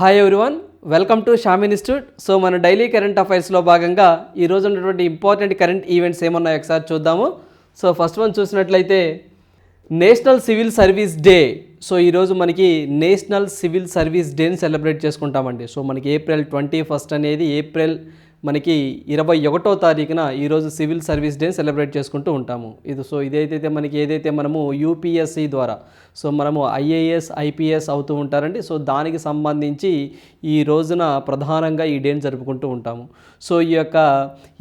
Hi everyone welcome to Sham institute so మన daily current అఫైర్స్లో భాగంగా ఈరోజు ఉన్నటువంటి ఇంపార్టెంట్ కరెంట్ ఈవెంట్స్ ఏమన్నాయో ఒకసారి చూద్దాము. సో ఫస్ట్ వన్ చూసినట్లయితే national civil service day so ఈరోజు మనకి నేషనల్ సివిల్ సర్వీస్ డేని సెలబ్రేట్ చేసుకుంటామండి. సో మనకి ఏప్రిల్ ట్వంటీ ఫస్ట్ అనేది ఏప్రిల్ మనకి ఇరవై ఒకటో తారీఖున ఈరోజు సివిల్ సర్వీస్ డే సెలబ్రేట్ చేసుకుంటూ ఉంటాము. ఇది సో ఇదైతే మనకి ఏదైతే మనము యూపీఎస్సి ద్వారా సో మనము ఐఏఎస్ ఐపీఎస్ అవుతూ ఉంటారండి. సో దానికి సంబంధించి ఈ రోజున ప్రధానంగా ఈ డేని జరుపుకుంటూ ఉంటాము. సో ఈ యొక్క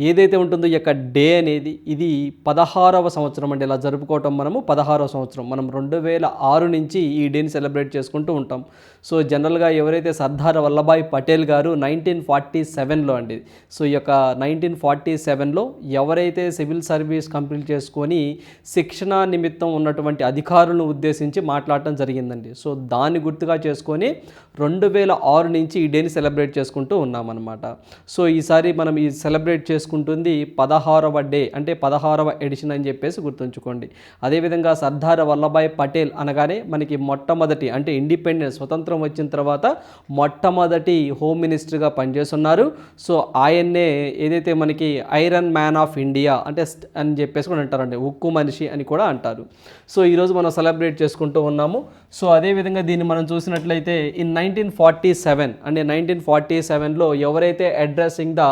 ఏదైతే ఉంటుందో ఈ యొక్క డే అనేది ఇది పదహారవ సంవత్సరం అండి. ఇలా జరుపుకోవటం మనము పదహారవ సంవత్సరం. మనం రెండు వేల ఆరు నుంచి ఈ డేని సెలబ్రేట్ చేసుకుంటూ ఉంటాం. సో జనరల్గా ఎవరైతే సర్దార్ వల్లభాయ్ పటేల్ గారు నైన్టీన్ ఫార్టీ సెవెన్లో అండి. సో ఈ యొక్క నైన్టీన్ ఫార్టీ సెవెన్లో ఎవరైతే సివిల్ సర్వీస్ కంప్లీట్ చేసుకొని శిక్షణ నిమిత్తం ఉన్నటువంటి అధికారులను ఉద్దేశించి మాట్లాడటం జరిగిందండి. సో దాన్ని గుర్తుగా చేసుకొని రెండు వేల ఆరు నుంచి ఈ డేని సెలబ్రేట్ చేసుకుంటూ ఉన్నామన్నమాట. సో ఈసారి మనం ఈ సెలబ్రేట్ చేసుకుంటుంది పదహారవ డే అంటే పదహారవ ఎడిషన్ అని చెప్పేసి గుర్తుంచుకోండి. అదేవిధంగా సర్దార్ వల్లభాయ్ పటేల్ అనగానే మనకి మొట్టమొదటి అంటే ఇండిపెండెన్స్ స్వతంత్రం వచ్చిన తర్వాత మొట్టమొదటి హోమ్ మినిస్టర్గా పనిచేస్తున్నారు. సో ఆయన్నే ఏదైతే మనకి ఐరన్ మ్యాన్ ఆఫ్ ఇండియా అంటే అని చెప్పేసి కూడా అంటారండి ఉక్కు మనిషి అని కూడా అంటారు. సో ఈరోజు మనం సెలబ్రేట్ చేసుకుంటూ ఉన్నాము. సో అదేవిధంగా దీన్ని మనం చూసినట్లయితే ఇన్ నైన్టీన్ ఫార్టీ సెవెన్ అంటే నైన్టీన్ ఫార్టీ సెవెన్లో ఎవరైతే addressing the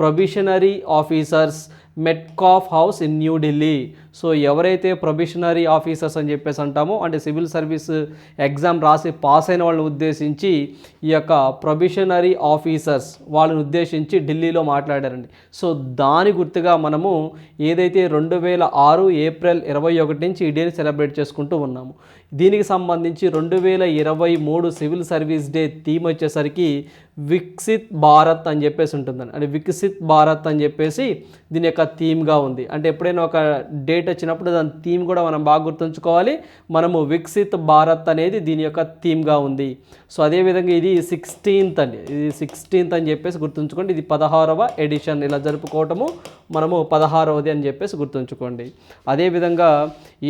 probationary officers Metcalfe house in New Delhi so ఎవరైతే ప్రొబిషనరీ ఆఫీసర్స్ అని చెప్పేసి అంటామో అంటే సివిల్ సర్వీస్ ఎగ్జామ్ రాసి పాస్ అయిన వాళ్ళని ఉద్దేశించి ఈ యొక్క ప్రొబిషనరీ ఆఫీసర్స్ వాళ్ళని ఉద్దేశించి ఢిల్లీలో మాట్లాడారండి. సో దాని గుర్తుగా మనము ఏదైతే రెండు వేల ఆరు ఏప్రిల్ ఇరవై ఒకటి నుంచి ఈ డేని సెలబ్రేట్ చేసుకుంటూ ఉన్నాము. దీనికి సంబంధించి రెండు వేల ఇరవై మూడు సివిల్ సర్వీస్ డే థీమ్ వచ్చేసరికి వికసిత్ భారత్ అని చెప్పేసి ఉంటుందండి. అంటే వికసిత్ భారత్ అని చెప్పేసి దీని యొక్క థీమ్గా ఉంది. అంటే ఎప్పుడైనా ఒక డేట్ వచ్చినప్పుడు దాని థీమ్ కూడా మనం బాగా గుర్తుంచుకోవాలి. మనము వికసిత్ భారత్ అనేది దీని యొక్క థీమ్గా ఉంది. సో అదేవిధంగా ఇది సిక్స్టీన్త్ అండి. ఇది సిక్స్టీన్త్ అని చెప్పేసి గుర్తుంచుకోండి. ఇది పదహారవ ఎడిషన్. ఇలా జరుపుకోవటము మనము పదహారవది అని చెప్పేసి గుర్తుంచుకోండి. అదేవిధంగా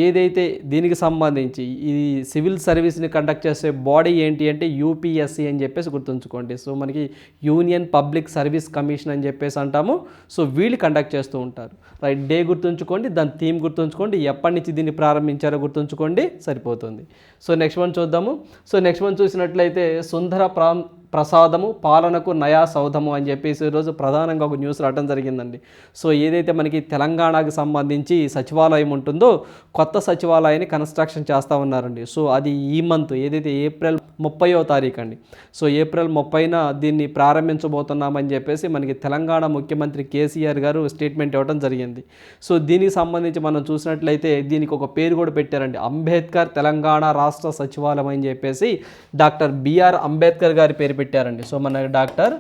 ఏదైతే దీనికి సంబంధించి ఈ సివిల్ సర్వీస్ని కండక్ట్ చేసే బాడీ ఏంటి అంటే యూపీఎస్సీ అని చెప్పేసి గుర్తుంచుకోండి. సో మనకి యూనియన్ పబ్లిక్ సర్వీస్ కమిషన్ అని చెప్పి చెప్పేసి అంటాము. సో వీళ్ళు కండక్ట్ చేస్తూ ఉంటారు. రైట్ డే గుర్తుంచుకోండి దాని థీమ్ గుర్తుంచుకోండి ఎప్పటి నుంచి దీన్ని ప్రారంభించారో గుర్తుంచుకోండి సరిపోతుంది. సో నెక్స్ట్ వన్ చూద్దాము. సో నెక్స్ట్ వన్ చూసినట్లయితే సుందర ప్రా ప్రసాదము పాలనకు నయా సౌధము అని చెప్పేసి ఈరోజు ప్రధానంగా ఒక న్యూస్ రావడం జరిగిందండి. సో ఏదైతే మనకి తెలంగాణకు సంబంధించి సచివాలయం ఉంటుందో కొత్త సచివాలయాన్ని కన్స్ట్రక్షన్ చేస్తూ ఉన్నారండి. సో అది ఈ మంత్ ఏదైతే ఏప్రిల్ ముప్పయో తారీఖు అండి. సో ఏప్రిల్ ముప్పైన దీన్ని ప్రారంభించబోతున్నామని చెప్పేసి మనకి తెలంగాణ ముఖ్యమంత్రి కేసీఆర్ గారు స్టేట్మెంట్ ఇవ్వడం జరిగింది. సో దీనికి సంబంధించి మనం చూసినట్లయితే దీనికి ఒక పేరు కూడా పెట్టారండి. అంబేద్కర్ తెలంగాణ రాష్ట్ర సచివాలయం అని చెప్పేసి డాక్టర్ బిఆర్ అంబేద్కర్ గారి పేరు పెట్టారండి. సో మన డాక్టర్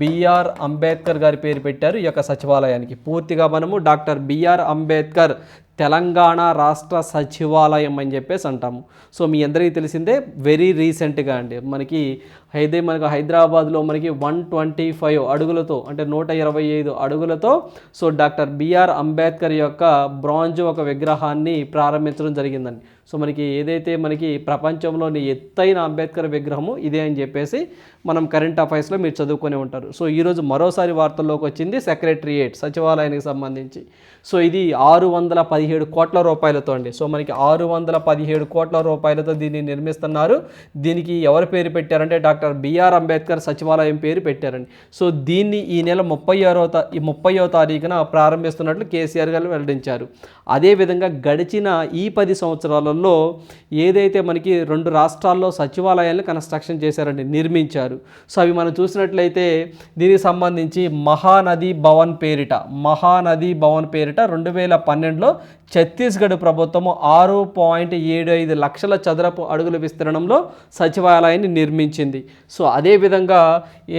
బిఆర్ అంబేద్కర్ గారి పేరు పెట్టారు ఈ యొక్క సచివాలయానికి. పూర్తిగా మనము డాక్టర్ బిఆర్ అంబేద్కర్ తెలంగాణ రాష్ట్ర సచివాలయం అని చెప్పేసి అంటాము. సో మీ అందరికీ తెలిసిందే వెరీ రీసెంట్గా అండి. మనకి అయితే మనకు హైదరాబాద్లో మనకి వన్ ట్వంటీ ఫైవ్ అడుగులతో అంటే నూట ఇరవై ఐదు అడుగులతో so doctor B R Ambedkar యొక్క బ్రాంజ్ ఒక విగ్రహాన్ని ప్రారంభించడం జరిగిందండి. సో మనకి ఏదైతే మనకి ప్రపంచంలోని ఎత్తైన అంబేద్కర్ విగ్రహము ఇదే అని చెప్పేసి మనం కరెంట్ అఫైర్స్లో మీరు చదువుకొని ఉంటారు. సో ఈరోజు మరోసారి వార్తల్లోకి వచ్చింది సెక్రటరియేట్ సచివాలయానికి సంబంధించి. సో ఇది ఆరు వందల పదిహేడు కోట్ల రూపాయలతో అండి. సో మనకి ఆరు వందల పదిహేడు కోట్ల రూపాయలతో దీన్ని నిర్మిస్తున్నారు. దీనికి ఎవరు పేరు పెట్టారంటే డాక్టర్ బిఆర్ అంబేద్కర్ సచివాలయం పేరు పెట్టారండి. సో దీన్ని ఈ నెల ముప్పై ఆరో తా ఈ ముప్పయో తారీఖున ప్రారంభిస్తున్నట్లు కేసీఆర్ గారు వెల్లడించారు. అదేవిధంగా గడిచిన ఈ పది సంవత్సరాలలో ఏదైతే మనకి రెండు రాష్ట్రాల్లో సచివాలయాలను కన్స్ట్రక్షన్ చేశారండి నిర్మించారు. సో అవి మనం చూసినట్లయితే దీనికి సంబంధించి మహానది భవన్ పేరిట మహానది భవన్ పేరిట రెండు వేల పన్నెండులో ఛత్తీస్గఢ్ ప్రభుత్వము ఆరు పాయింట్ ఏడు ఐదు లక్షల చదరపు అడుగుల విస్తీర్ణంలో సచివాలయాన్ని నిర్మించింది. సో అదేవిధంగా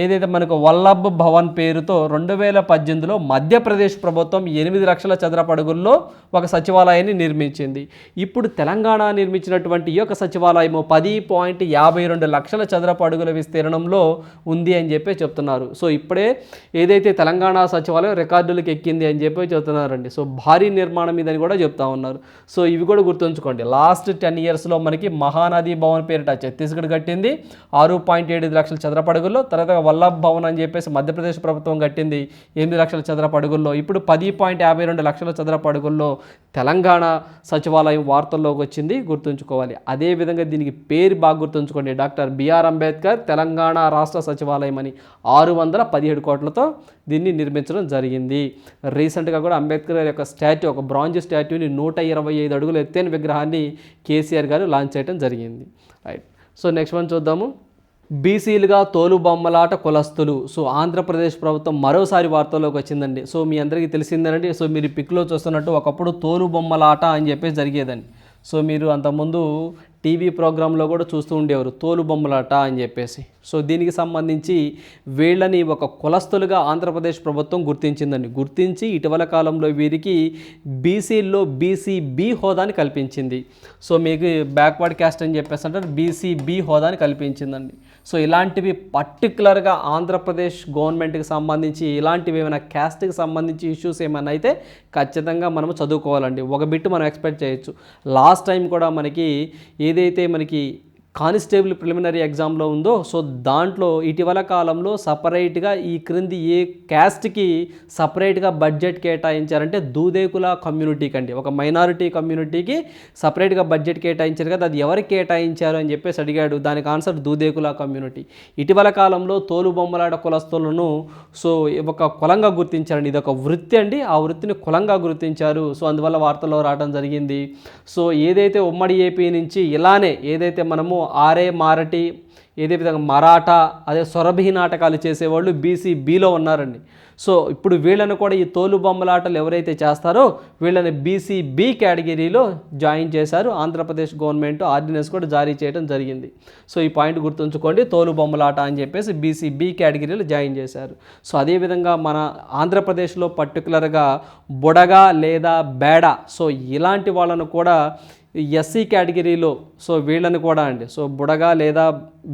ఏదైతే మనకు వల్లభ్ భవన్ పేరుతో రెండు వేల పద్దెనిమిదిలో మధ్యప్రదేశ్ ప్రభుత్వం ఎనిమిది లక్షల చదరపు అడుగుల్లో ఒక సచివాలయాన్ని నిర్మించింది. ఇప్పుడు తెలంగాణ నిర్మించినటువంటి ఈ యొక్క సచివాలయము పది పాయింట్ యాభై రెండు లక్షల చదరపు అడుగుల విస్తీర్ణంలో ఉంది అని చెప్పి చెప్తున్నారు. సో ఇప్పుడే ఏదైతే తెలంగాణ సచివాలయం రికార్డులకు ఎక్కింది అని చెప్పి చెప్తున్నారండి. సో భారీ నిర్మాణం ఇదని కూడా చెప్తా ఉన్నారు. సో ఇవి కూడా గుర్తుంచుకోండి. లాస్ట్ టెన్ ఇయర్స్లో మనకి మహానది భవన్ పేరిట ఛత్తీస్గఢ్ కట్టింది. ఆరు పాయింట్ ఏడు లక్షల చదరపడుగుల్లో తర్వాత వల్లభ్ భవన్ అని చెప్పేసి మధ్యప్రదేశ్ ప్రభుత్వం కట్టింది ఎనిమిది లక్షల చదరపడుగుల్లో. ఇప్పుడు పది పాయింట్ యాభై రెండు లక్షల చదరపడుగుల్లో తెలంగాణ సచివాలయం వార్తల్లోకి వచ్చింది. గుర్తుంచుకోవాలి. అదేవిధంగా దీనికి పేరు బాగా గుర్తుంచుకోండి. డాక్టర్ బిఆర్ అంబేద్కర్ తెలంగాణ రాష్ట్ర సచివాలయం అని ఆరు వందల పదిహేడు కోట్లతో దీన్ని నిర్మించడం జరిగింది. రీసెంట్గా కూడా అంబేద్కర్ గారి యొక్క స్టాట్యూ ఒక బ్రాంజ్ స్టాట్యూని నూట ఇరవై ఐదు అడుగులు ఎత్తైన విగ్రహాన్ని కేసీఆర్ గారు లాంచ్ చేయడం జరిగింది. రైట్ సో నెక్స్ట్ వన్ చూద్దాము. బీసీలుగా తోలుబొమ్మలాట కులస్తులు. సో ఆంధ్రప్రదేశ్ ప్రభుత్వం మరోసారి వార్తల్లోకి వచ్చిందండి. సో మీ అందరికీ తెలిసిందేనండి. సో మీరు పిక్లో చూస్తున్నట్టు ఒకప్పుడు తోలుబొమ్మలాట అని చెప్పేసి జరిగేదండి. సో మీరు అంతకుముందు టీవీ ప్రోగ్రాంలో కూడా చూస్తూ ఉండేవారు తోలు బొమ్మలాట అని చెప్పేసి. సో దీనికి సంబంధించి వీళ్ళని ఒక కులస్తులుగా ఆంధ్రప్రదేశ్ ప్రభుత్వం గుర్తించిందండి. గుర్తించి ఇటీవల కాలంలో వీరికి బీసీల్లో బీసీబీ హోదాని కల్పించింది. సో మీకు బ్యాక్వర్డ్ క్యాస్ట్ అని చెప్పేసి అంటారు బీసీబీ హోదాని కల్పించిందండి. సో ఇలాంటివి పర్టికులర్గా ఆంధ్రప్రదేశ్ గవర్నమెంట్కి సంబంధించి ఇలాంటివి ఏమైనా క్యాస్ట్కి సంబంధించి ఇష్యూస్ ఏమైనా అయితే ఖచ్చితంగా మనం చదువుకోవాలండి. ఒక బిట్ మనం ఎక్స్పెక్ట్ చేయొచ్చు. లాస్ట్ టైం కూడా మనకి ఏదైతే మనకి కానిస్టేబుల్ ప్రిలిమినరీ ఎగ్జామ్లో ఉందో సో దాంట్లో ఇటీవల కాలంలో సపరేట్గా ఈ క్రింది ఏ క్యాస్ట్కి సపరేట్గా బడ్జెట్ కేటాయించారంటే దూదేకుల కమ్యూనిటీకి అండి ఒక మైనారిటీ కమ్యూనిటీకి సపరేట్గా బడ్జెట్ కేటాయించారు కదా అది ఎవరికి కేటాయించారు అని చెప్పేసి అడిగాడు. దానికి ఆన్సర్ దూదేకుల కమ్యూనిటీ. ఇటీవల కాలంలో తోలు బొమ్మలాట కులస్తులను సో ఒక కులంగా గుర్తించారండి. ఇది ఒక వృత్తి అండి. ఆ వృత్తిని కులంగా గుర్తించారు. సో అందువల్ల వార్తల్లో రావడం జరిగింది. సో ఏదైతే ఉమ్మడి ఏపీ నుంచి ఇలానే ఏదైతే మనము ఆరే మారటి ఏదే విధంగా మరాఠా అదే సొరభి నాటకాలు చేసేవాళ్ళు బీసీ బీలో ఉన్నారండి. సో ఇప్పుడు వీళ్ళని కూడా ఈ తోలు బొమ్మలాటలు ఎవరైతే చేస్తారో వీళ్ళని బీసీ బి కేటగిరీలో జాయిన్ చేశారు. ఆంధ్రప్రదేశ్ గవర్నమెంట్ ఆర్డినెన్స్ కూడా జారీ చేయడం జరిగింది. సో ఈ పాయింట్ గుర్తుంచుకోండి. తోలు బొమ్మలాట అని చెప్పేసి బీసీ బి కేటగిరీలో జాయిన్ చేశారు. సో అదేవిధంగా మన ఆంధ్రప్రదేశ్లో పర్టికులర్గా బుడగ లేదా బేడ సో ఇలాంటి వాళ్ళను కూడా ఎస్సీ కేటగిరీలో సో వీళ్ళని కూడా అండి. సో బుడగా లేదా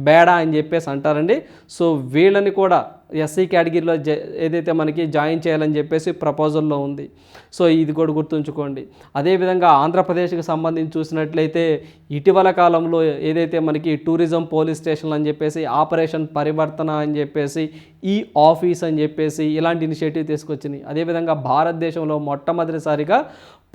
బేడ అని చెప్పేసి అంటారండి. సో వీళ్ళని కూడా ఎస్సీ కేటగిరీలో జ ఏదైతే మనకి జాయిన్ చేయాలని చెప్పేసి ప్రపోజల్లో ఉంది. సో ఇది కూడా గుర్తుంచుకోండి. అదేవిధంగా ఆంధ్రప్రదేశ్కి సంబంధించి చూసినట్లయితే ఇటీవల కాలంలో ఏదైతే మనకి టూరిజం పోలీస్ స్టేషన్లు అని చెప్పేసి ఆపరేషన్ పరివర్తన అని చెప్పేసి ఈ ఆఫీస్ అని చెప్పేసి ఇలాంటి ఇనిషియేటివ్ తీసుకొచ్చినాయి. అదేవిధంగా భారతదేశంలో మొట్టమొదటిసారిగా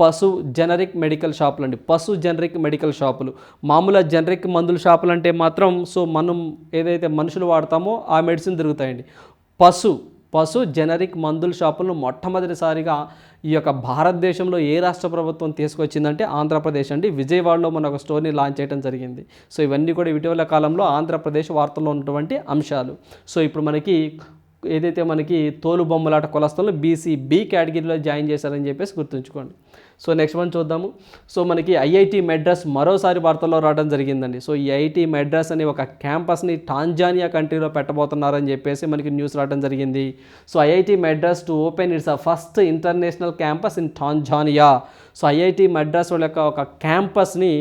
పశు జనరిక్ మెడికల్ షాపులు అండి పశు జనరిక్ మెడికల్ షాపులు. మామూలు జనరిక్ మందుల షాపులు అంటే మాత్రం సో మనం ఏదైతే మనుషులు వాడతామో ఆ మెడిసిన్ దొరుకుతాయండి. పశు పశు జనరిక్ మందుల షాపులను మొట్టమొదటిసారిగా ఈ యొక్క భారతదేశంలో ఏ రాష్ట్ర ప్రభుత్వం తీసుకొచ్చిందంటే ఆంధ్రప్రదేశ్ అండి. విజయవాడలో మన ఒక స్టోర్ని లాంచ్ చేయడం జరిగింది. సో ఇవన్నీ కూడా ఇటీవల కాలంలో ఆంధ్రప్రదేశ్ వార్తల్లో ఉన్నటువంటి అంశాలు. సో ఇప్పుడు మనకి ఏదైతే మనకి తోలు బొమ్మలాట కులస్తులను బీసీ బి కేటగిరీలో జాయిన్ చేశారని చెప్పేసి గుర్తుంచుకోండి. సో నెక్స్ట్ వన్ చూద్దాము. సో మనకి ఐఐటి మెడ్రాస్ మరోసారి వార్తల్లో రావడం జరిగిందండి. సో ఈ ఐఐటి మెడ్రాస్ అనే ఒక క్యాంపస్ని టాంజానియా కంట్రీలో పెట్టబోతున్నారని చెప్పేసి మనకి న్యూస్ రావడం జరిగింది. So IIT Madras to open its a first international campus in Tanzania. So IIT Madras వాళ్ళ యొక్క ఒక క్యాంపస్ని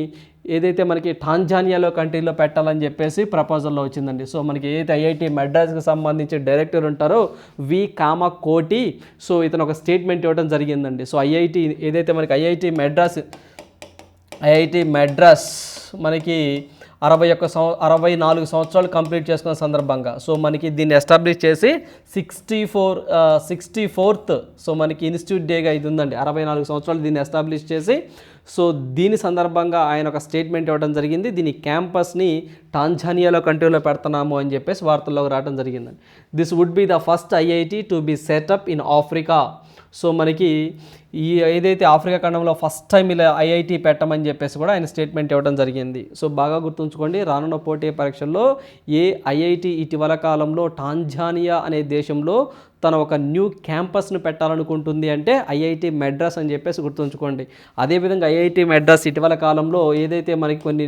ఏదైతే మనకి టాంజానియాలో కంట్రీలో పెట్టాలని చెప్పేసి ప్రపోజల్లో వచ్చిందండి. సో మనకి ఏదైతే ఐఐటి మెడ్రాస్కి సంబంధించి డైరెక్టర్ ఉంటారో వి కామ కోటి సో ఇతను ఒక స్టేట్మెంట్ ఇవ్వడం జరిగిందండి. సో ఐఐటి ఏదైతే మనకి ఐఐటి మెడ్రాస్ ఐఐటి మెడ్రాస్ మనకి అరవై ఒక్క సంవ అరవై నాలుగు సంవత్సరాలు కంప్లీట్ చేసుకున్న సందర్భంగా. సో మనకి దీన్ని ఎస్టాబ్లిష్ చేసి sixty four sixty fourth so మనకి ఇన్స్టిట్యూట్ డేగా ఇది ఉందండి. అరవై నాలుగు సంవత్సరాలు దీన్ని ఎస్టాబ్లిష్ చేసి సో దీని సందర్భంగా ఆయన ఒక స్టేట్మెంట్ ఇవ్వడం జరిగింది. దీని క్యాంపస్ని టాంజానియాలో కంట్రీలో పెడుతున్నాము అని చెప్పేసి వార్తల్లోకి రావడం జరిగిందండి. This would be the first IIT to be set up in Africa so మనకి ఈ ఏదైతే ఆఫ్రికా ఖండంలో ఫస్ట్ టైం ఇలా ఐఐటి పెట్టమని చెప్పేసి కూడా ఆయన స్టేట్మెంట్ ఇవ్వడం జరిగింది. సో బాగా గుర్తుంచుకోండి రానున్న పోటీ పరీక్షల్లో ఏ ఐఐటి ఇటీవల కాలంలో టాంజానియా అనే దేశంలో తన ఒక న్యూ క్యాంపస్ను పెట్టాలనుకుంటుంది అంటే ఐఐటి మెడ్రాస్ అని చెప్పేసి గుర్తుంచుకోండి. అదేవిధంగా ఐఐటి మెడ్రాస్ ఇటీవల కాలంలో ఏదైతే మనకి కొన్ని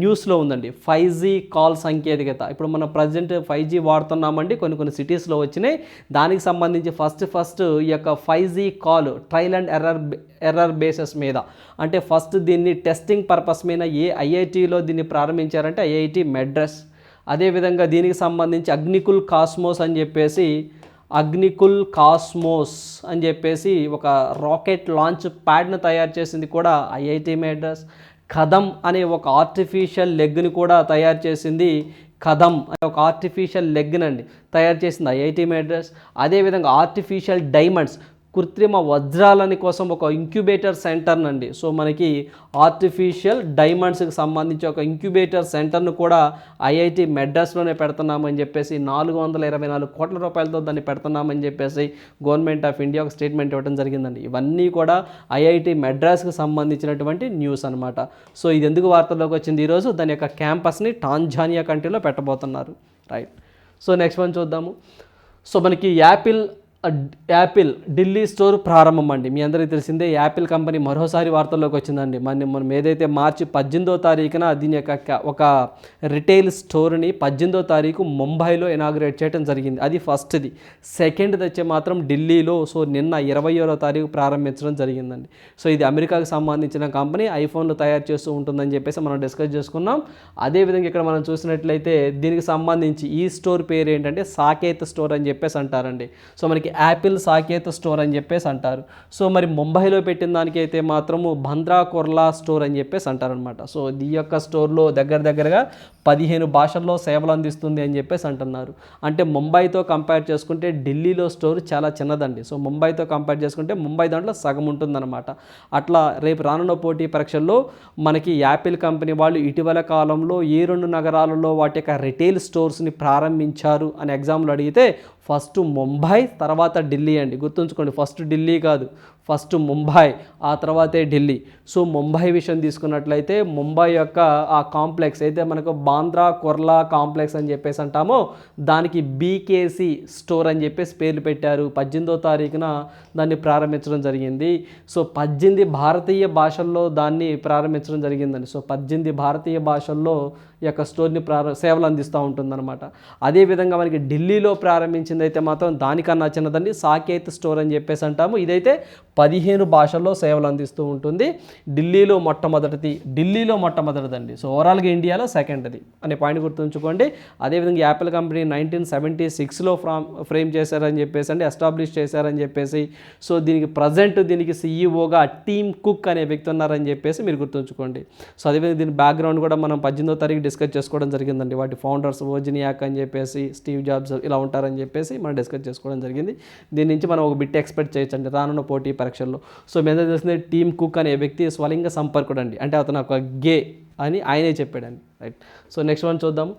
న్యూస్లో ఉందండి ఫైవ్ జీ కాల్ సాంకేతికత. ఇప్పుడు మనం ప్రజెంట్ ఫైవ్ జీ వాడుతున్నామండి కొన్ని కొన్ని సిటీస్లో వచ్చినాయి. దానికి సంబంధించి ఫస్ట్ ఫస్ట్ ఈ యొక్క five G call trial and error error bases మీద. అంటే ఫస్ట్ దీన్ని టెస్టింగ్ పర్పస్ మీద ఏ ఐఐటిలో దీన్ని ప్రారంభించారంటే ఐఐటి మెడ్రాస్. అదేవిధంగా దీనికి సంబంధించి అగ్నికుల్ కాస్మోస్ అని చెప్పేసి అగ్నికుల్ కాస్మోస్ అని చెప్పేసి ఒక రాకెట్ లాంచ్ ప్యాడ్ను తయారు చేసింది కూడా ఐఐటి మెడ్రాస్. కదం అనే ఒక ఆర్టిఫిషియల్ లెగ్ని కూడా తయారు చేసింది కదం అనే ఒక ఆర్టిఫిషియల్ లెగ్నండి తయారు చేసింది ఐఐటి మెడ్రాస్. అదేవిధంగా ఆర్టిఫిషియల్ డైమండ్స్ కృత్రిమ వజ్రాలని కోసం ఒక ఇంక్యుబేటర్ సెంటర్నండి సో మనకి ఆర్టిఫిషియల్ డైమండ్స్కి సంబంధించి ఒక ఇంక్యుబేటర్ సెంటర్ను కూడా ఐఐటి మెడ్రాస్లోనే పెడుతున్నామని చెప్పేసి నాలుగు వందల ఇరవై నాలుగు కోట్ల రూపాయలతో దాన్ని పెడుతున్నామని చెప్పేసి గవర్నమెంట్ ఆఫ్ ఇండియా ఒక స్టేట్మెంట్ ఇవ్వడం జరిగిందండి. ఇవన్నీ కూడా ఐఐటి మెడ్రాస్కి సంబంధించినటువంటి న్యూస్ అనమాట సో ఇది ఎందుకు వార్తల్లోకి వచ్చింది? ఈరోజు దాని యొక్క క్యాంపస్ని టాంజానియా కంట్రీలో పెట్టబోతున్నారు. రైట్. సో నెక్స్ట్ వన్ చూద్దాము. సో మనకి యాపిల్ యాపిల్ ఢిల్లీ స్టోర్ ప్రారంభం అండి మీ అందరికీ తెలిసిందే యాపిల్ కంపెనీ మరోసారి వార్తల్లోకి వచ్చిందండి. మన మనం ఏదైతే మార్చి పద్దెనిమిదో తారీఖున దీని యొక్క ఒక రిటైల్ స్టోర్ని పద్దెనిమిదో తారీఖు ముంబైలో ఇనాగ్రేట్ చేయడం జరిగింది. అది ఫస్ట్ది. సెకండ్ వచ్చే మాత్రం ఢిల్లీలో సో నిన్న ఇరవై ఏడో తారీఖు ప్రారంభించడం జరిగిందండి. సో ఇది అమెరికాకు సంబంధించిన కంపెనీ ఐఫోన్లు తయారు చేస్తూ ఉంటుందని చెప్పేసి మనం డిస్కస్ చేసుకున్నాం. అదేవిధంగా ఇక్కడ మనం చూసినట్లయితే దీనికి సంబంధించి ఈ స్టోర్ పేరు ఏంటంటే సాకేత్ స్టోర్ అని చెప్పేసి అంటారండి. సో మనకి యాపిల్ సాకేత్ స్టోర్ అని చెప్పేసి అంటారు. సో మరి ముంబైలో పెట్టిన దానికైతే మాత్రము బంద్రా కొర్లా స్టోర్ అని చెప్పేసి అంటారనమాట సో ఈ యొక్క స్టోర్లో దగ్గర దగ్గరగా పదిహేను భాషల్లో సేవలు అందిస్తుంది అని చెప్పేసి అంటున్నారు. అంటే ముంబైతో కంపేర్ చేసుకుంటే ఢిల్లీలో స్టోర్ చాలా చిన్నదండి. సో ముంబైతో కంపేర్ చేసుకుంటే ముంబై దాంట్లో సగం ఉంటుందన్నమాట. అట్లా రేపు రానున్న పోటీ పరీక్షల్లో మనకి యాపిల్ కంపెనీ వాళ్ళు ఇటీవల కాలంలో ఏ రెండు నగరాలలో వాటి యొక్క రిటైల్ స్టోర్స్ని ప్రారంభించారు అని ఎగ్జామ్లు అడిగితే ఫస్ట్ ముంబై తర్వాత ఢిల్లీ అండి. గుర్తుంచుకోండి ఫస్ట్ ఢిల్లీ కాదు. ఫస్ట్ ముంబై ఆ తర్వాతే ఢిల్లీ. సో ముంబై విషయం తీసుకున్నట్లయితే ముంబై యొక్క ఆ కాంప్లెక్స్ అయితే మనకు బాంద్రా కొర్లా కాంప్లెక్స్ అని చెప్పేసి అంటామో దానికి బీకేసి స్టోర్ అని చెప్పేసి పేర్లు పెట్టారు. పద్దెనిమిదో తారీఖున దాన్ని ప్రారంభించడం జరిగింది. సో పద్దెనిమిది భారతీయ భాషల్లో దాన్ని ప్రారంభించడం జరిగిందండి. సో పద్దెనిమిది భారతీయ భాషల్లో ఈ యొక్క స్టోర్ని ప్రార సేవలు అందిస్తూ ఉంటుందన్నమాట. అదేవిధంగా మనకి ఢిల్లీలో ప్రారంభించింది అయితే మాత్రం దానికన్నా చిన్నదండి సాకేత్ స్టోర్ అని చెప్పేసి అంటాము. ఇదైతే పదిహేను భాషల్లో సేవలు అందిస్తూ ఉంటుంది. ఢిల్లీలో మొట్టమొదటిది ఢిల్లీలో మొట్టమొదటిదండి. సో ఓవరాల్గా ఇండియాలో సెకండ్ది అనే పాయింట్ గుర్తుంచుకోండి. అదేవిధంగా యాపిల్ కంపెనీ నైన్టీన్ సెవెంటీ సిక్స్లో ఫ్రామ్ ఫ్రేమ్ చేశారని చెప్పేసి అంటే ఎస్టాబ్లిష్ చేశారని చెప్పేసి. సో దీనికి ప్రజెంట్ దీనికి సీఈఓగా టీమ్ కుక్ అనే వ్యక్తి ఉన్నారని చెప్పేసి మీరు గుర్తుంచుకోండి. సో అదేవిధంగా దీని బ్యాక్గ్రౌండ్ కూడా మనం పద్దెనిమిదో తారీఖు డిస్కస్ చేసుకోవడం జరిగిందండి. వాటి ఫౌండర్స్ ఓజినియాక్ అని చెప్పేసి స్టీవ్ జాబ్స్ ఇలా ఉంటారని చెప్పేసి మనం డిస్కస్ చేసుకోవడం జరిగింది. దీని నుంచి మనం ఒక బిట్ ఎక్స్పెక్ట్ చేయొచ్చండి రానున్న పోటీ పరీక్షల్లో. సో మీద తెలిసింది టీమ్ కుక్ అనే వ్యక్తి స్వలింగ సంపర్కుడు అండి అంటే అతను ఒక గే అని ఆయనే చెప్పాడండి. రైట్. సో నెక్స్ట్ వన్ చూద్దాము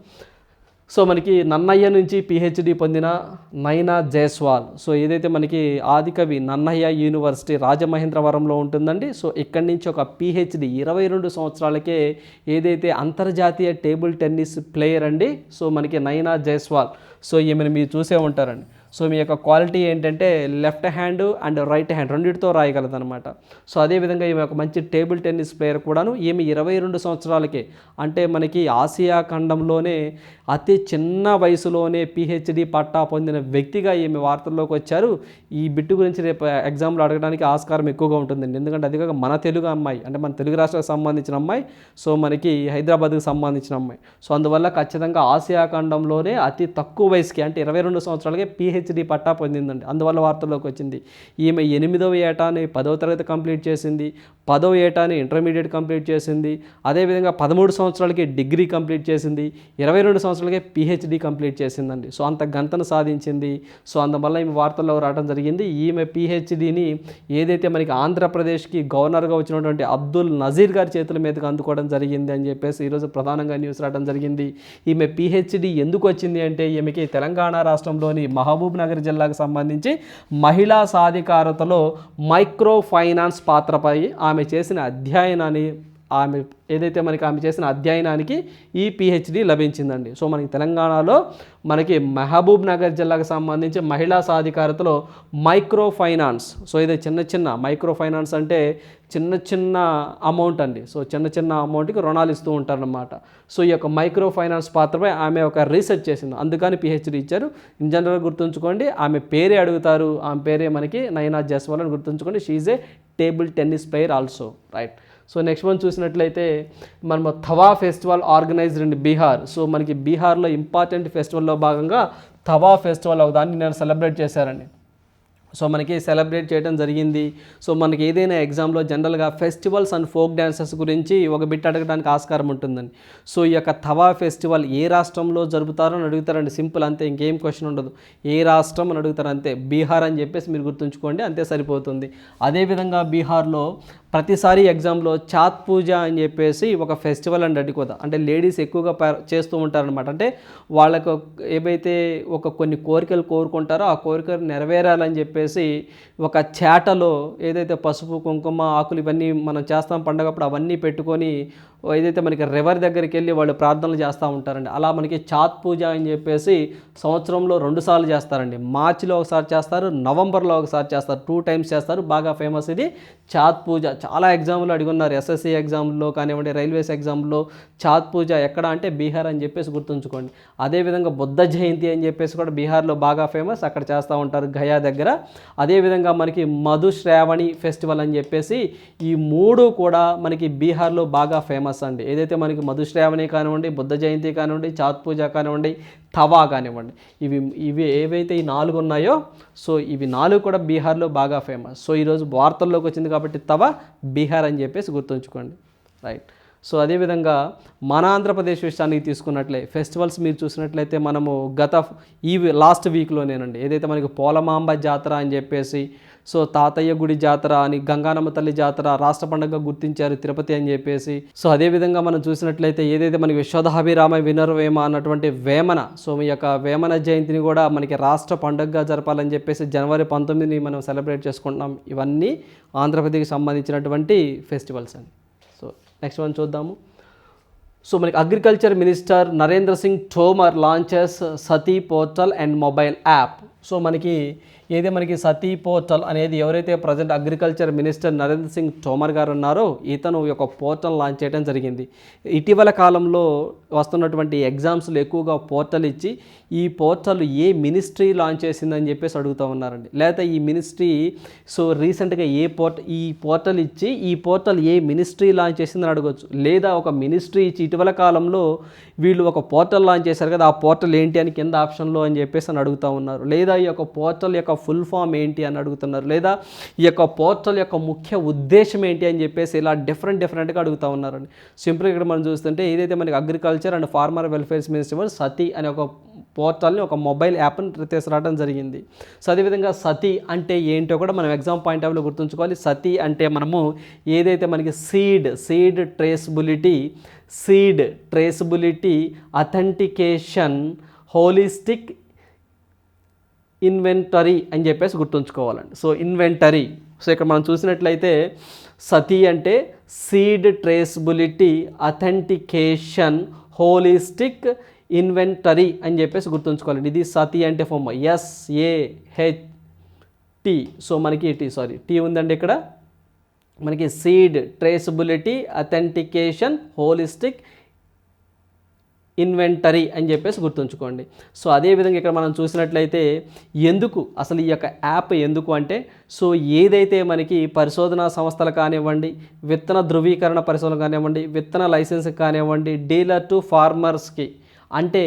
సో మనకి నన్నయ్య నుంచి పిహెచ్డి పొందిన నైనా జైస్వాల్. సో ఏదైతే మనకి ఆదికవి నన్నయ్య యూనివర్సిటీ రాజమహేంద్రవరంలో ఉంటుందండి సో ఇక్కడి నుంచి ఒక పిహెచ్డి ఇరవై రెండు సంవత్సరాలకే ఏదైతే అంతర్జాతీయ టేబుల్ టెన్నిస్ ప్లేయర్ అండి సో మనకి నైనా జైస్వాల్. సో ఈమెను మీరు చూసే ఉంటారండి. సో మీ యొక్క క్వాలిటీ ఏంటంటే left hand and right hand రెండింటితో రాయగలదనమాట సో అదేవిధంగా ఈమె ఒక మంచి టేబుల్ టెన్నిస్ ప్లేయర్ కూడాను. ఈమె ఇరవై రెండు సంవత్సరాలకే అంటే మనకి ఆసియా ఖండంలోనే అతి చిన్న వయసులోనే పిహెచ్డి పట్టా పొందిన వ్యక్తిగా ఈమె వార్తల్లోకి వచ్చారు. ఈ బిట్టు గురించి రేపు ఎగ్జామ్లో అడగడానికి ఆస్కారం ఎక్కువగా ఉంటుందండి. ఎందుకంటే అది కాక మన తెలుగు అమ్మాయి అంటే మన తెలుగు రాష్ట్రాలకు సంబంధించిన అమ్మాయి సో మనకి హైదరాబాద్కి సంబంధించిన అమ్మాయి. సో అందువల్ల ఖచ్చితంగా ఆసియా ఖండంలోనే అతి తక్కువ వయసుకి అంటే ఇరవై రెండు సంవత్సరాలకే పిహెచ్డి పట్టా పొందిందండి. అందువల్ల వార్తల్లోకి వచ్చింది. ఈమె ఎనిమిదవ ఏటాని పదవ తరగతి కంప్లీట్ చేసింది. పదవ ఏటాని ఇంటర్మీడియట్ కంప్లీట్ చేసింది. అదేవిధంగా పదమూడు సంవత్సరాలకి డిగ్రీ కంప్లీట్ చేసింది. ఇరవై రెండు సంవత్సరాలకే పిహెచ్డి కంప్లీట్ చేసిందండి. సో అంత గంతను సాధించింది. సో అందువల్ల ఈమె వార్తల్లో రావడం జరిగింది. ఈమె పిహెచ్డిని ఏదైతే మనకి ఆంధ్రప్రదేశ్కి గవర్నర్గా వచ్చినటువంటి అబ్దుల్ నజీర్ గారి చేతుల మీదకి అందుకోవడం జరిగింది అని చెప్పేసి ఈరోజు ప్రధానంగా న్యూస్ రావడం జరిగింది. ఈమె పిహెచ్డి ఎందుకు వచ్చింది అంటే ఈమెకి తెలంగాణ రాష్ట్రంలోని మహబూబ్ నగర్ జిల్లాకు సంబంధించి మహిళా సాధికారతలో మైక్రో ఫైనాన్స్ పాత్రపై ఆమె చేసిన అధ్యయనాన్ని ఆమె ఏదైతే మనకి ఆమె చేసిన అధ్యయనానికి ఈ పిహెచ్డి లభించిందండి. సో మనకి తెలంగాణలో మనకి మహబూబ్ నగర్ జిల్లాకు సంబంధించి మహిళా సాధికారతలో మైక్రో ఫైనాన్స్ సో ఇది చిన్న చిన్న మైక్రో ఫైనాన్స్ అంటే చిన్న చిన్న అమౌంట్ అండి. సో చిన్న చిన్న అమౌంట్కి రుణాలు ఇస్తూ ఉంటారన్నమాట. సో ఈ యొక్క మైక్రో ఫైనాన్స్ పాత్రపై ఆమె ఒక రీసెర్చ్ చేసింది. అందుకని పిహెచ్డి ఇచ్చారు. ఇన్ జనరల్ గుర్తుంచుకోండి ఆమె పేరే అడుగుతారు. ఆమె పేరే మనకి నైనా జస్వాల్ అని గుర్తుంచుకోండి. She a table tennis player also right so next one చూసినట్లయితే మనం Thawe festival organised in Bihar. So మనకి బీహార్లో ఇంపార్టెంట్ ఫెస్టివల్లో భాగంగా థవా ఫెస్టివల్ ఒక దాన్ని నేను సెలబ్రేట్ చేశారండి. సో మనకి సెలబ్రేట్ చేయడం జరిగింది. సో మనకి ఏదైనా ఎగ్జామ్లో జనరల్గా ఫెస్టివల్స్ అండ్ ఫోక్ డ్యాన్సెస్ గురించి ఒక బిట్ అడగడానికి ఆస్కారం ఉంటుందండి. సో ఈ యొక్క తవా ఫెస్టివల్ ఏ రాష్ట్రంలో జరుపుతారో అని అడుగుతారండి. సింపుల్ అంతే ఇంకేం క్వశ్చన్ ఉండదు. ఏ రాష్ట్రం అని అడుగుతారు అంతే. బీహార్ అని చెప్పేసి మీరు గుర్తుంచుకోండి అంతే సరిపోతుంది. అదేవిధంగా బీహార్లో ప్రతిసారి ఎగ్జామ్లో చాత్ పూజ అని చెప్పేసి ఒక ఫెస్టివల్ అండి కూడా అంటే లేడీస్ ఎక్కువగా ప- చేస్తూ ఉంటారనమాట అంటే వాళ్ళకు ఏవైతే ఒక కొన్ని కోరికలు కోరుకుంటారో ఆ కోరికలు నెరవేరాలని చెప్పేసి ఒక చేటలో ఏదైతే పసుపు కుంకుమ ఆకులు ఇవన్నీ మనం చేస్తాం పండగప్పుడు అవన్నీ పెట్టుకొని ఏదైతే మనకి రివర్ దగ్గరికి వెళ్ళి వాళ్ళు ప్రార్థనలు చేస్తూ ఉంటారండి అలా మనకి చాత్ పూజ అని చెప్పేసి సంవత్సరంలో రెండు సార్లు చేస్తారండి. మార్చిలో ఒకసారి చేస్తారు నవంబర్లో ఒకసారి చేస్తారు టూ టైమ్స్ చేస్తారు. బాగా ఫేమస్ ఇది చాత్ పూజ. చాలా ఎగ్జామ్లు అడిగున్నారు ఎస్ఎస్సి ఎగ్జామ్లో కానివ్వండి రైల్వేస్ ఎగ్జామ్లో చాత్ పూజ ఎక్కడ అంటే బీహార్ అని చెప్పేసి గుర్తుంచుకోండి. అదేవిధంగా బుద్ధ జయంతి అని చెప్పేసి కూడా బీహార్లో బాగా ఫేమస్ అక్కడ చేస్తూ ఉంటారు గయా దగ్గర. అదేవిధంగా మనకి మధుశ్రావణి ఫెస్టివల్ అని చెప్పేసి ఈ మూడు కూడా మనకి బీహార్లో బాగా ఫేమస్ అండి. ఏదైతే మనకి మధుశ్రావణి కానివ్వండి బుద్ధ జయంతి కానివ్వండి చాత్ పూజ కానివ్వండి తవా కానివ్వండి ఇవి ఇవి ఏవైతే ఈ నాలుగు ఉన్నాయో సో ఇవి నాలుగు కూడా బీహార్లో బాగా ఫేమస్. సో ఈరోజు వార్తల్లోకి వచ్చింది కాబట్టి తవా బీహార్ అని చెప్పేసి గుర్తుంచుకోండి. రైట్. సో అదేవిధంగా మన ఆంధ్రప్రదేశ్ విషయానికి తీసుకున్నట్లే ఫెస్టివల్స్ మీరు చూసినట్లయితే మనము గత ఈ లాస్ట్ వీక్లోనేనండి. ఏదైతే మనకి పోలమాంబ జాతర అని చెప్పేసి సో తాతయ్య గుడి జాతర అని గంగానమ్మ తల్లి జాతర రాష్ట్ర పండుగ గుర్తించారు తిరుపతి అని చెప్పేసి. సో అదేవిధంగా మనం చూసినట్లయితే ఏదైతే మనకి విశ్వదాభిరామ వినర్వేమ అన్నటువంటి వేమన సో మీ యొక్క వేమన జయంతిని కూడా మనకి రాష్ట్ర పండుగగా జరపాలని చెప్పేసి జనవరి పంతొమ్మిదిని మనం సెలబ్రేట్ చేసుకుంటున్నాం. ఇవన్నీ ఆంధ్రప్రదేశ్కి సంబంధించినటువంటి ఫెస్టివల్స్ అండి సో నెక్స్ట్ వన్ చూద్దాము. సో మనకి agriculture minister Narendra Singh Tomar launches SATHI portal and mobile app. So మనకి ఏది మనకి సతీ పోర్టల్ అనేది ఎవరైతే present agriculture minister Narendra Singh Tomar గారు ఉన్నారో ఇతను ఈ యొక్క పోర్టల్ లాంచ్ చేయడం జరిగింది. ఇటీవల కాలంలో వస్తున్నటువంటి ఎగ్జామ్స్లో ఎక్కువగా పోర్టల్ ఇచ్చి ఈ పోర్టల్ ఏ మినిస్ట్రీ లాంచ్ చేసిందని చెప్పేసి అడుగుతూ ఉన్నారండి. లేకపోతే ఈ మినిస్ట్రీ సో రీసెంట్గా ఏ పోర్ట్ ఈ పోర్టల్ ఇచ్చి ఈ పోర్టల్ ఏ మినిస్ట్రీ లాంచ్ చేసిందని అడగొచ్చు. లేదా ఒక మినిస్ట్రీ ఇచ్చి ఇటీవల కాలంలో వీళ్ళు ఒక పోర్టల్ లాంచ్ చేశారు కదా ఆ పోర్టల్ ఏంటి అని కింద ఆప్షన్లో అని చెప్పేసి అని అడుగుతూ ఉన్నారు. లేదా ఈ యొక్క పోర్టల్ యొక్క ఫుల్ ఫామ్ ఏంటి అని అడుగుతున్నారు. లేదా ఈ యొక్క పోర్టల్ యొక్క ముఖ్య ఉద్దేశం ఏంటి అని చెప్పేసి ఇలా డిఫరెంట్ డిఫరెంట్గా అడుగుతూ ఉన్నారండి. సింపుల్గా ఇక్కడ మనం చూస్తుంటే ఏదైతే మనకి agriculture and farmer welfares minister SATHI అనే ఒక పోర్టల్ని ఒక మొబైల్ యాప్ని తీసుకురావడం జరిగింది. సో అదేవిధంగా సతీ అంటే ఏంటో కూడా మనం ఎగ్జామ్ పాయింట్ ఆఫ్లో గుర్తుంచుకోవాలి. సతీ అంటే మనము ఏదైతే మనకి seed seed traceability seed traceability authentication holistic inventory అని చెప్పేసి గుర్తుంచుకోవాలండి. So inventory. సో ఇక్కడ మనం చూసినట్లయితే సతీ అంటే seed traceability authentication holistic inventory అని చెప్పేసి గుర్తుంచుకోవాలండి. ఇది సతీ అంటే from S A H T so మనకి టీ సారీ టీ ఉందండి ఇక్కడ. మనకి seed traceability authentication holistic inventory అని చెప్పేసి గుర్తుంచుకోండి. సో అదేవిధంగా ఇక్కడ మనం చూసినట్లయితే ఎందుకు అసలు ఈ యొక్క యాప్ ఎందుకు అంటే సో ఏదైతే మనకి పరిశోధనా సంస్థలు కానివ్వండి విత్తన ధృవీకరణ పరిశోధన కానివ్వండి విత్తన లైసెన్స్ కానివ్వండి డీలర్ టు ఫార్మర్స్కి అంటే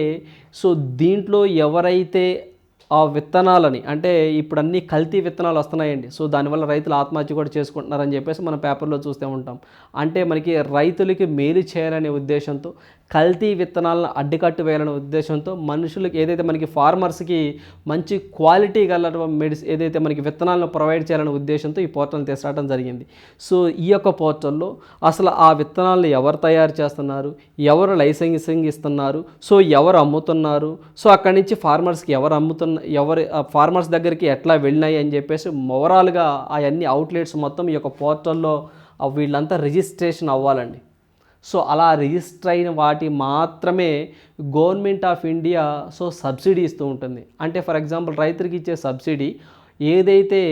సో దీంట్లో ఎవరైతే ఆ విత్తనాలని అంటే ఇప్పుడు అన్ని కల్తీ విత్తనాలు వస్తున్నాయండి. సో దానివల్ల రైతులు ఆత్మహత్య కూడా చేసుకుంటున్నారని చెప్పేసి మనం పేపర్లో చూస్తూ ఉంటాం. అంటే మనకి రైతులకి మేలు చేయాలనే ఉద్దేశంతో కల్తీ విత్తనాలను అడ్డుకట్టు వేయాలనే ఉద్దేశంతో మనుషులకి ఏదైతే మనకి ఫార్మర్స్కి మంచి క్వాలిటీ గల మెడిసి ఏదైతే మనకి విత్తనాలను ప్రొవైడ్ చేయాలనే ఉద్దేశంతో ఈ పోర్టల్ని తీసుకురావడం జరిగింది. సో ఈ యొక్క పోర్టల్లో అసలు ఆ విత్తనాలను ఎవరు తయారు చేస్తున్నారు? ఎవరు లైసెన్సింగ్ ఇస్తున్నారు? సో ఎవరు అమ్ముతున్నారు? సో అక్కడి నుంచి ఫార్మర్స్కి ఎవరు అమ్ముతున్న ఎవరు ఫార్మర్స్ దగ్గరికి ఎట్లా వెళ్ళినాయి అని చెప్పేసి ఓవరాల్గా అవన్నీ అవుట్లెట్స్ మొత్తం ఈ యొక్క పోర్టల్లో వీళ్ళంతా రిజిస్ట్రేషన్ అవ్వాలండి. సో అలా రిజిస్టర్ అయిన వాటి మాత్రమే government of India so subsidy ఇస్తూ ఉంటుంది. అంటే ఫర్ ఎగ్జాంపుల్ రైతులకు ఇచ్చే సబ్సిడీ ఏదైతే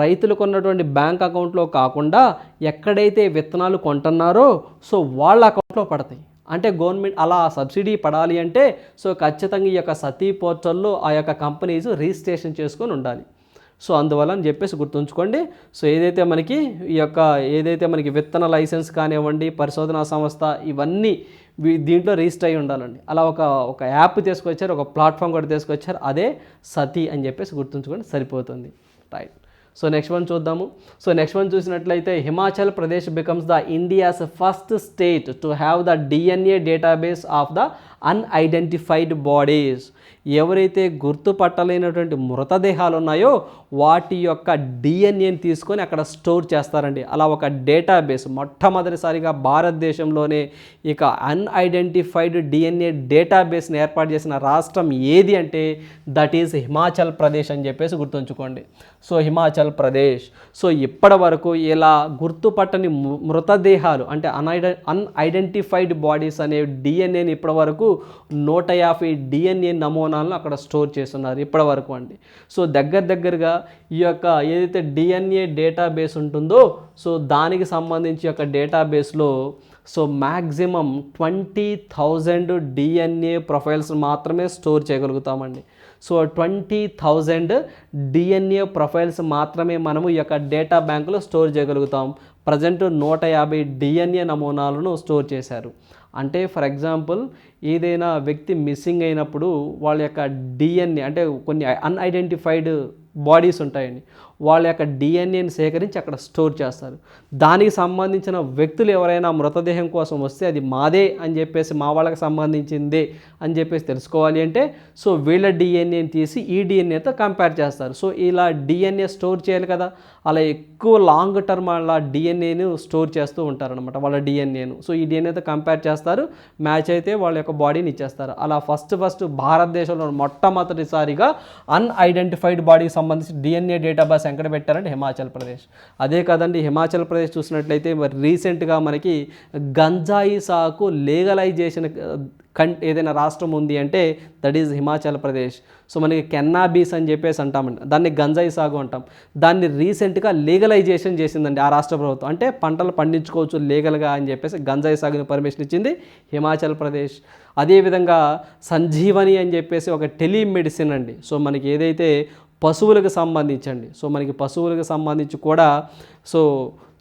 రైతులకు ఉన్నటువంటి బ్యాంక్ అకౌంట్లో కాకుండా ఎక్కడైతే విత్తనాలు కొంటున్నారో సో వాళ్ళ అకౌంట్లో పడతాయి. అంటే గవర్నమెంట్ అలా సబ్సిడీ పడాలి అంటే సో ఖచ్చితంగా ఈ యొక్క సతీ పోర్టల్లో ఆ యొక్క కంపెనీస్ రిజిస్ట్రేషన్ చేసుకొని ఉండాలి. సో అందువల్ల అని చెప్పేసి గుర్తుంచుకోండి. సో ఏదైతే మనకి ఈ యొక్క ఏదైతే మనకి విత్తన లైసెన్స్ కానివ్వండి పరిశోధనా సంస్థ ఇవన్నీ దీంట్లో రిజిస్టర్ అయి ఉండాలండి. అలా ఒక ఒక యాప్ తీసుకొచ్చారు ఒక ప్లాట్ఫామ్ కూడా తీసుకొచ్చారు అదే సతీ అని చెప్పేసి గుర్తుంచుకోండి సరిపోతుంది. రైట్. సో నెక్స్ట్ వన్ చూద్దాము. సో నెక్స్ట్ వన్ చూసినట్లయితే Himachal Pradesh becomes the India's first state to have the DNA database of the unidentified bodies ఎవరైతే గుర్తుపట్టలేనటువంటి మృతదేహాలు ఉన్నాయో వాటి యొక్క డిఎన్ఏని తీసుకొని అక్కడ స్టోర్ చేస్తారండి. అలా ఒక డేటాబేస్ మొట్టమొదటిసారిగా భారతదేశంలోనే ఇక అన్ఐడెంటిఫైడ్ డిఎన్ఏ డేటాబేస్ని ఏర్పాటు చేసిన రాష్ట్రం ఏది అంటే దట్ ఈస్ హిమాచల్ ప్రదేశ్ అని చెప్పేసి గుర్తుంచుకోండి. సో హిమాచల్ ప్రదేశ్. సో ఇప్పటి వరకు ఇలా గుర్తుపట్టని మృతదేహాలు అంటే అన్ఐడె అన్ఐడెంటిఫైడ్ బాడీస్ అనే డిఎన్ఏని ఇప్పటి వరకు నూట యాభై డిఎన్ఏ నమూనాలను అక్కడ స్టోర్ చేస్తున్నారు ఇప్పటి వరకు అండి. సో దగ్గర దగ్గరగా ఈ యొక్క ఏదైతే డిఎన్ఏ డేటాబేస్ ఉంటుందో సో దానికి సంబంధించి యొక్క డేటాబేస్లో so maximum twenty thousand DNA profiles మాత్రమే store చేయగలుగుతామండి. So twenty thousand DNA profiles మాత్రమే మనము ఈ యొక్క డేటా బ్యాంకులో స్టోర్ చేయగలుగుతాం. ప్రజెంట్ నూట యాభై డిఎన్ఏ నమూనాలను స్టోర్ చేశారు. అంటే ఫర్ ఎగ్జాంపుల్ ఏదైనా వ్యక్తి మిస్సింగ్ అయినప్పుడు వాళ్ళ యొక్క డిఎన్ఏ అంటే కొన్ని అన్ఐడెంటిఫైడ్ బాడీస్ ఉంటాయండి. వాళ్ళ యొక్క డిఎన్ఏని సేకరించి అక్కడ స్టోర్ చేస్తారు. దానికి సంబంధించిన వ్యక్తులు ఎవరైనా మృతదేహం కోసం వస్తే అది మాదే అని చెప్పేసి మా వాళ్ళకి సంబంధించిందే అని చెప్పేసి తెలుసుకోవాలి అంటే సో వీళ్ళ డిఎన్ఏని తీసి ఈ డిఎన్ఏతో కంపేర్ చేస్తారు. సో ఇలా డిఎన్ఏ స్టోర్ చేయాలి కదా అలా ఎక్కువ లాంగ్ టర్మ్ అలా డిఎన్ఏను స్టోర్ చేస్తూ ఉంటారనమాట వాళ్ళ డిఎన్ఏను. సో ఈ డిఎన్ఏతో కంపేర్ చేస్తారు మ్యాచ్ అయితే వాళ్ళ యొక్క బాడీని ఇచ్చేస్తారు. అలా ఫస్ట్ ఫస్ట్ భారతదేశంలో మొట్టమొదటిసారిగా అన్ఐడెంటిఫైడ్ బాడీకి సంబంధించి డిఎన్ఏ డేటాబేస్ ఎక్కడ పెట్టారంటే హిమాచల్ ప్రదేశ్. అదే కాదండి హిమాచల్ ప్రదేశ్ చూసినట్లయితే మరి రీసెంట్గా మనకి గంజాయి సాకు లీగలైజేషన్ కం ఏదైనా రాష్ట్రం ఉంది అంటే that is Himachal Pradesh. So మనకి కెన్నాబీస్ అని చెప్పేసి అంటామండి. దాన్ని గంజాయి సాగు అంటాం. దాన్ని రీసెంట్గా లీగలైజేషన్ చేసిందండి ఆ రాష్ట్ర ప్రభుత్వం. అంటే పంటలు పండించుకోవచ్చు లీగల్గా అని చెప్పేసి గంజాయి సాగుని పర్మిషన్ ఇచ్చింది హిమాచల్ ప్రదేశ్. అదేవిధంగా సంజీవని అని చెప్పేసి ఒక టెలిమెడిసిన్ అండి. సో మనకి ఏదైతే పశువులకు సంబంధించండి. సో మనకి పశువులకు సంబంధించి కూడా సో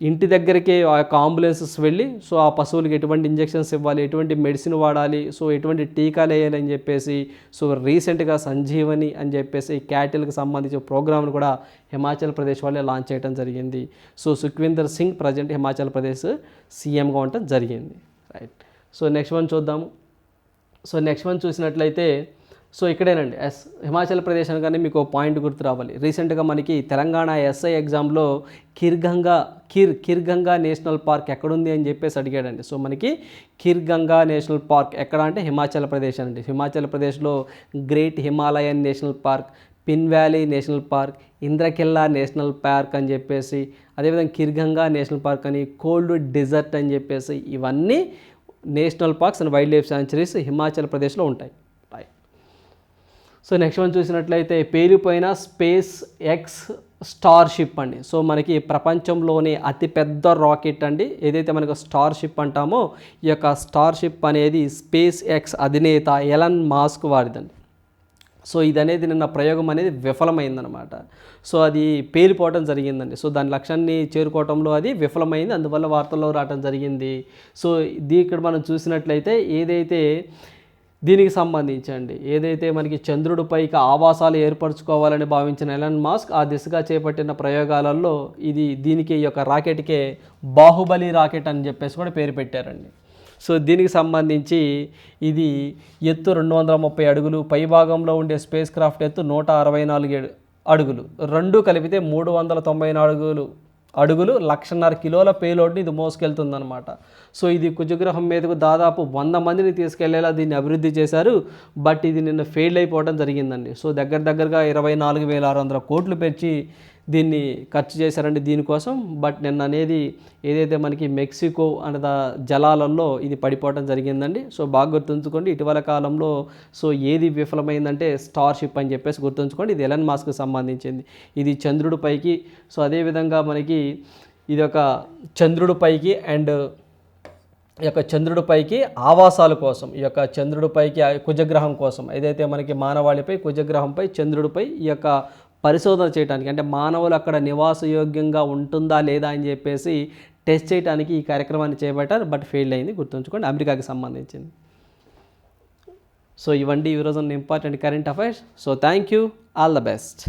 ఇంటి దగ్గరికే ఆ యొక్క అంబులెన్సెస్ వెళ్ళి సో ఆ పశువులకి ఎటువంటి ఇంజెక్షన్స్ ఇవ్వాలి ఎటువంటి మెడిసిన్ వాడాలి సో ఎటువంటి టీకాలు వేయాలి అని చెప్పేసి సో రీసెంట్గా సంజీవని అని చెప్పేసి క్యాటిల్కి సంబంధించిన ప్రోగ్రామ్ను కూడా హిమాచల్ ప్రదేశ్ వాళ్ళే లాంచ్ చేయడం జరిగింది. సో సుఖ్వీందర్ సింగ్ ప్రజెంట్ హిమాచల్ ప్రదేశ్ సీఎంగా ఉండటం జరిగింది. రైట్. సో నెక్స్ట్ వన్ చూద్దాము. సో నెక్స్ట్ వన్ చూసినట్లయితే సో ఇక్కడేనండి ఎస్ హిమాచల్ ప్రదేశ్ అనగానే మీకు పాయింట్ గుర్తు రావాలి. రీసెంట్గా మనకి తెలంగాణ ఎస్ఐ ఎగ్జామ్లో కిర్గంగా కిర్ కిర్గంగా నేషనల్ పార్క్ ఎక్కడుంది అని చెప్పేసి అడిగాడండి. సో మనకి కిర్గంగా నేషనల్ పార్క్ ఎక్కడ అంటే హిమాచల్ ప్రదేశ్ అండి. హిమాచల్ ప్రదేశ్లో great Himalayan national park pin valley national park Inderkilla national park అని చెప్పేసి అదేవిధంగా కిర్గంగా నేషనల్ పార్క్ అని కోల్డ్ డెజర్ట్ అని చెప్పేసి ఇవన్నీ national parks and wildlife sanctuaries Himachal ప్రదేశ్లో ఉంటాయి. సో నెక్స్ట్ వన్ చూసినట్లయితే పేరుపోయిన స్పేస్ ఎక్స్ స్టార్ షిప్ అండి. సో మనకి ప్రపంచంలోనే అతిపెద్ద రాకెట్ అండి. ఏదైతే మనకు స్టార్ షిప్ అంటామో ఈ యొక్క స్టార్ షిప్ అనేది స్పేస్ ఎక్స్ అధినేత ఎలన్ మాస్క్ వారిదండి. సో ఇది అనేది నిన్న ప్రయోగం అనేది విఫలమైందనమాట సో అది పేలిపోవడం జరిగిందండి. సో దాని లక్ష్యాన్ని చేరుకోవడంలో అది విఫలమైంది. అందువల్ల వార్తల్లో రావడం జరిగింది. సో ఇది ఇక్కడ మనం చూసినట్లయితే ఏదైతే దీనికి సంబంధించండి. ఏదైతే మనకి చంద్రుడిపైకి ఆవాసాలు ఏర్పరచుకోవాలని భావించిన ఎలన్ మాస్క్ ఆ దిశగా చేపట్టిన ప్రయోగాలలో ఇది దీనికి ఈ యొక్క రాకెట్కే బాహుబలి రాకెట్ అని చెప్పేసి కూడా పేరు పెట్టారండి. సో దీనికి సంబంధించి ఇది ఎత్తు రెండు వందల ముప్పై అడుగులు పై భాగంలో ఉండే స్పేస్ క్రాఫ్ట్ ఎత్తు నూట అరవై నాలుగు అడుగులు. రెండు కలిపితే మూడు వందల తొంభై నాలుగులు అడుగులు లక్షన్నర కిలోల పేలోడ్ని ఇది మోసుకెళ్తుందన్నమాట. సో ఇది కుజగ్రహం మీదకు దాదాపు వంద మందిని తీసుకెళ్ళేలా దీన్ని అభివృద్ధి చేశారు. బట్ ఇది నిన్న ఫెయిల్ అయిపోవడం జరిగిందండి. సో దగ్గర దగ్గరగా ఇరవై నాలుగు వేల ఆరు వందల కోట్లు పెంచి దీన్ని ఖర్చు చేశారండి దీనికోసం. బట్ నిన్న అనేది ఏదైతే మనకి మెక్సికో అనే జలాలలో ఇది పడిపోవడం జరిగిందండి. సో బాగా గుర్తుంచుకోండి ఇటీవల కాలంలో సో ఏది విఫలమైందంటే స్టార్షిప్ అని చెప్పేసి గుర్తుంచుకోండి. ఇది ఎలన్ మాస్క్ సంబంధించింది. ఇది చంద్రుడి పైకి సో అదేవిధంగా మనకి ఇది ఒక చంద్రుడి పైకి అండ్ ఈ యొక్క చంద్రుడిపైకి ఆవాసాల కోసం ఈ యొక్క చంద్రుడి పైకి కుజగ్రహం కోసం ఏదైతే మనకి మానవాళిపై కుజగ్రహంపై చంద్రుడిపై ఈ యొక్క పరిశోధన చేయడానికి అంటే మానవులు అక్కడ నివాసయోగ్యంగా ఉంటుందా లేదా అని చెప్పేసి టెస్ట్ చేయడానికి ఈ కార్యక్రమాన్ని చేపట్టారు. బట్ ఫెయిల్ అయింది గుర్తుంచుకోండి అమెరికాకి సంబంధించింది. సో ఇవండి ఈరోజు important current affairs so thank you all the best